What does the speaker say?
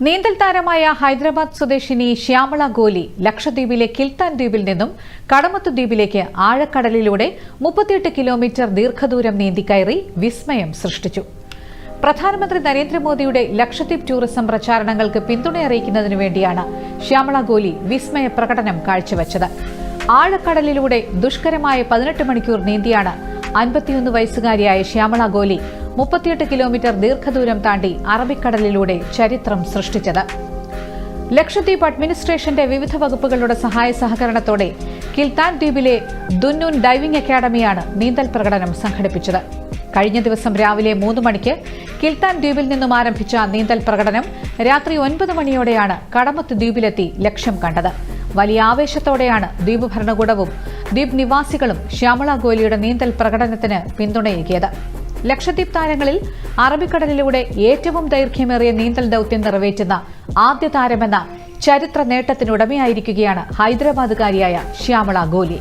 നീന്തൽ താരമായ ഹൈദരാബാദ് സ്വദേശിനി ശ്യാമള ഗോലി ലക്ഷദ്വീപിലെ കിൽത്താൻ ദ്വീപിൽ നിന്നും കടമത്ത് ദ്വീപിലേക്ക് ആഴക്കടലിലൂടെ മുപ്പത്തിയെട്ട് കിലോമീറ്റർ ദീർഘദൂരം നീന്തിക്കയറി വിസ്മയം സൃഷ്ടിച്ചു. പ്രധാനമന്ത്രി നരേന്ദ്രമോദിയുടെ ലക്ഷദ്വീപ് ടൂറിസം പ്രചാരണങ്ങൾക്ക് പിന്തുണ അറിയിക്കുന്നതിനു വേണ്ടിയാണ് ശ്യാമള ഗോലി വിസ്മയ പ്രകടനം കാഴ്ചവെച്ചത്. ആഴക്കടലിലൂടെ ദുഷ്കരമായ പതിനെട്ട് മണിക്കൂർ നീന്തിയാണ് അൻപത്തിയൊന്ന് വയസ്സുകാരിയായ ശ്യാമള ഗോലി മുപ്പത്തിയെട്ട് കിലോമീറ്റർ ദീർഘദൂരം താണ്ടി അറബിക്കടലിലൂടെ ചരിത്രം സൃഷ്ടിച്ചത്. ലക്ഷദ്വീപ് അഡ്മിനിസ്ട്രേഷന്റെ വിവിധ വകുപ്പുകളുടെ സഹായ സഹകരണത്തോടെ കിൽത്താൻ ദ്വീപിലെ ദുന്നൂൻ ഡൈവിംഗ് അക്കാദമിയാണ് നീന്തൽ പ്രകടനം സംഘടിപ്പിച്ചത്. കഴിഞ്ഞ ദിവസം രാവിലെ മൂന്ന് മണിക്ക് കിൽത്താൻ ദ്വീപിൽ നിന്നും ആരംഭിച്ച നീന്തൽ പ്രകടനം രാത്രി ഒൻപത് മണിയോടെയാണ് കടമത്ത് ദ്വീപിലെത്തി ലക്ഷ്യം കണ്ടത്. വലിയ ആവേശത്തോടെയാണ് ദ്വീപ് ഭരണകൂടവും ദ്വീപ് നിവാസികളും ശ്യാമള ഗോലിയുടെ നീന്തൽ പ്രകടനത്തിന് പിന്തുണയേകിയത്. ലക്ഷദ്വീപ് താരങ്ങളിൽ അറബിക്കടലിലൂടെ ഏറ്റവും ദൈർഘ്യമേറിയ നീന്തൽ ദൌത്യം നിറവേറ്റുന്ന ആദ്യ താരമെന്ന ചരിത്ര നേട്ടത്തിനുടമയായിരിക്കുകയാണ് ഹൈദരാബാദുകാരിയായ ശ്യാമള ഗോലി.